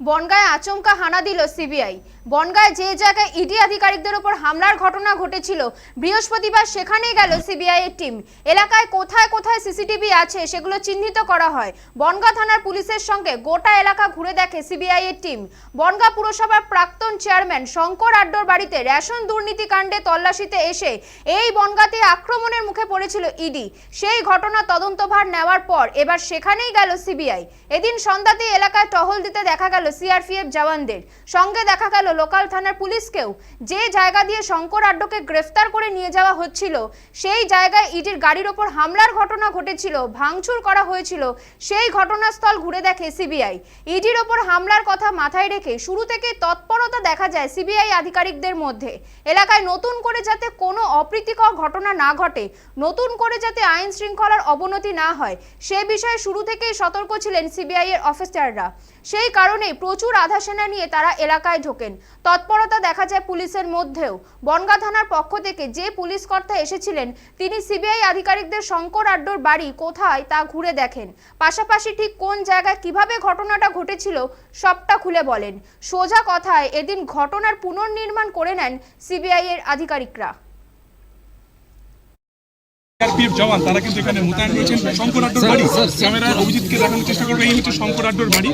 বনগায় আচমকা হানা দিল সিবিআই। বনগায় যে জায়গায় ইডি আধিকারিকদের ওপর হামলার ঘটনা ঘটেছিল, বৃহস্পতিবার সেখানেই গেল সিবিআই এর টিম। এলাকায় কোথায় কোথায় সিসিটিভি আছে সেগুলো চিহ্নিত করা হয়। বনগা থানার পুলিশের সঙ্গে গোটা এলাকা ঘুরে দেখে সিবিআই এর টিম। বনগা পুরসভার প্রাক্তন চেয়ারম্যান শঙ্কর আড্ডর বাড়িতে রেশন দুর্নীতি কাণ্ডে তল্লাশিতে এসে এই বনগাতে আক্রমণের মুখে পড়েছিল ইডি। সেই ঘটনা তদন্তভার নেওয়ার পর এবার সেখানেই গেল সিবিআই। এদিন সন্ধ্যাতে এলাকায় টহল দিতে দেখা গেল সিআরপিএফ জওয়ানদের। সঙ্গে দেখা গেল লোকাল থানার পুলিশকেও। যে জায়গা দিয়ে শঙ্কর আড্ডকে গ্রেফতার করে নিয়ে যাওয়া হচ্ছিল, সেই জায়গায় ইডির গাড়ির ওপর হামলার ঘটনা ঘটেছিল, ভাঙচুর করা হয়েছিল, সেই ঘটনাস্থল ঘুরে দেখে সিবিআই। ইডির ওপর হামলার কথা মাথায় রেখে শুরু থেকে তৎপরতা দেখা যায় সিবিআই আধিকারিকদের মধ্যে। এলাকায় নতুন করে যাতে কোনো অপ্রীতিকর ঘটনা না ঘটে, নতুন করে যাতে আইন শৃঙ্খলার অবনতি না হয়, সে বিষয়ে শুরু থেকেই সতর্ক ছিলেন সিবিআই এর অফিসাররা। সেই কারণেই প্রচুর আধা সেনা নিয়ে তারা এলাকায় ঢোকেন। তৎপরতা দেখা যায় পুলিশের মধ্যেও। বনগা থানার পক্ষ থেকে যে পুলিশ কর্তা এসেছিলেন, তিনি সিবিআই আধিকারিকদের শঙ্কর আড্ডোর বাড়ি কোথায় তা ঘুরে দেখেন। পাশাপাশি ঠিক কোন জায়গায় কীভাবে ঘটনাটা ঘটেছিল সবটা খুলে বলেন। সোজা কথায় এদিন ঘটনার পুনর্নির্মাণ করে নেন সিবিআই এর আধিকারিকরা। সিআরপিএফ জওয়ান তারা কিন্তু এখানে মোতায়েন রয়েছেন শঙ্কর আড্ডোর বাড়ি। ক্যামেরা অভিজিৎকে দেখানোর চেষ্টা করবে এই হচ্ছে শঙ্কর আড্ডোর বাড়ি।